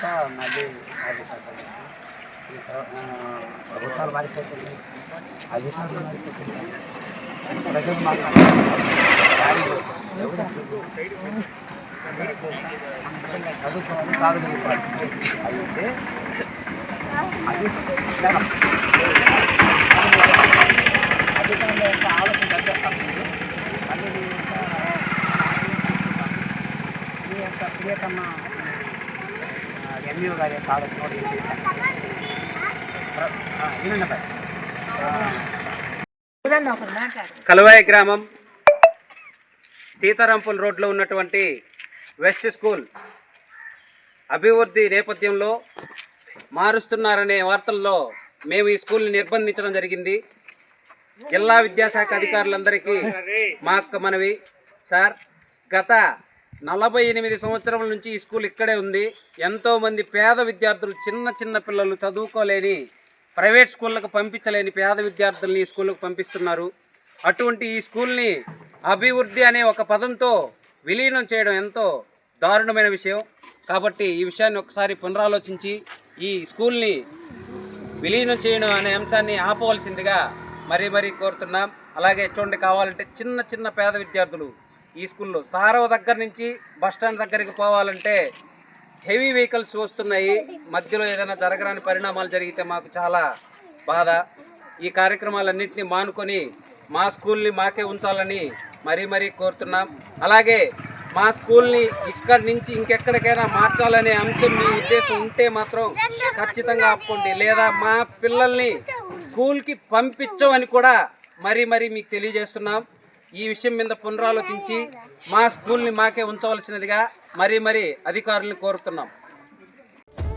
తర్వాత మళ్ళీ ప్రభుత్వాలు మారిపోతుంది అధికారులు మారిపోతుంది ప్రజలు చదువుకోవాలి కాదు అయితే అది అధికారుల యొక్క ఆలోచన తగ్గేస్తాను మళ్ళీ మీ వినండి అబ్బాయి. కలువాయి గ్రామం సీతారాంపూల్ రోడ్లో ఉన్నటువంటి వెస్ట్ స్కూల్ అభివృద్ధి నేపథ్యంలో మారుస్తున్నారనే వార్తల్లో మేము ఈ స్కూల్ని నిర్బంధించడం జరిగింది. జిల్లా విద్యాశాఖ అధికారులందరికీ మా యొక్క మనవి. సార్ గత నలభై ఎనిమిది సంవత్సరాల నుంచి ఈ స్కూల్ ఇక్కడే ఉంది. ఎంతోమంది పేద విద్యార్థులు చిన్న చిన్న పిల్లలు చదువుకోలేని ప్రైవేట్ స్కూళ్ళకు పంపించలేని పేద విద్యార్థుల్ని ఈ స్కూళ్ళకు పంపిస్తున్నారు. అటువంటి ఈ స్కూల్ని అభివృద్ధి అనే ఒక పదంతో విలీనం చేయడం ఎంతో దారుణమైన విషయం. కాబట్టి ఈ విషయాన్ని ఒకసారి పునరాలోచించి ఈ స్కూల్ని విలీనం చేయడం అనే అంశాన్ని ఆపవలసిందిగా మరీ మరీ కోరుతున్నాం. అలాగే చూడండి కావాలంటే చిన్న చిన్న పేద విద్యార్థులు ఈ స్కూల్లో. సారవ దగ్గర నుంచి బస్ స్టాండ్ దగ్గరికి పోవాలంటే హెవీ వెహికల్స్ వస్తున్నాయి. మధ్యలో ఏదైనా జరగరాని పరిణామాలు జరిగితే మాకు చాలా బాధ. ఈ కార్యక్రమాలన్నింటినీ మానుకొని మా స్కూల్ని మాకే ఉంచాలని మరీ మరీ కోరుతున్నాం. అలాగే మా స్కూల్ని ఇక్కడి నుంచి ఇంకెక్కడికైనా మార్చాలనే అంశం మీ ఉద్దేశం ఉంటే మాత్రం ఖచ్చితంగా ఆపుకోండి. లేదా మా పిల్లల్ని స్కూల్కి పంపించమని కూడా మరీ మరీ మీకు తెలియజేస్తున్నాం. ఈ విషయం మీద పునరాలోచించి మా స్కూల్ని మాకే ఉంచవలసినదిగా మరీ మరీ అధికారులను కోరుతున్నాం.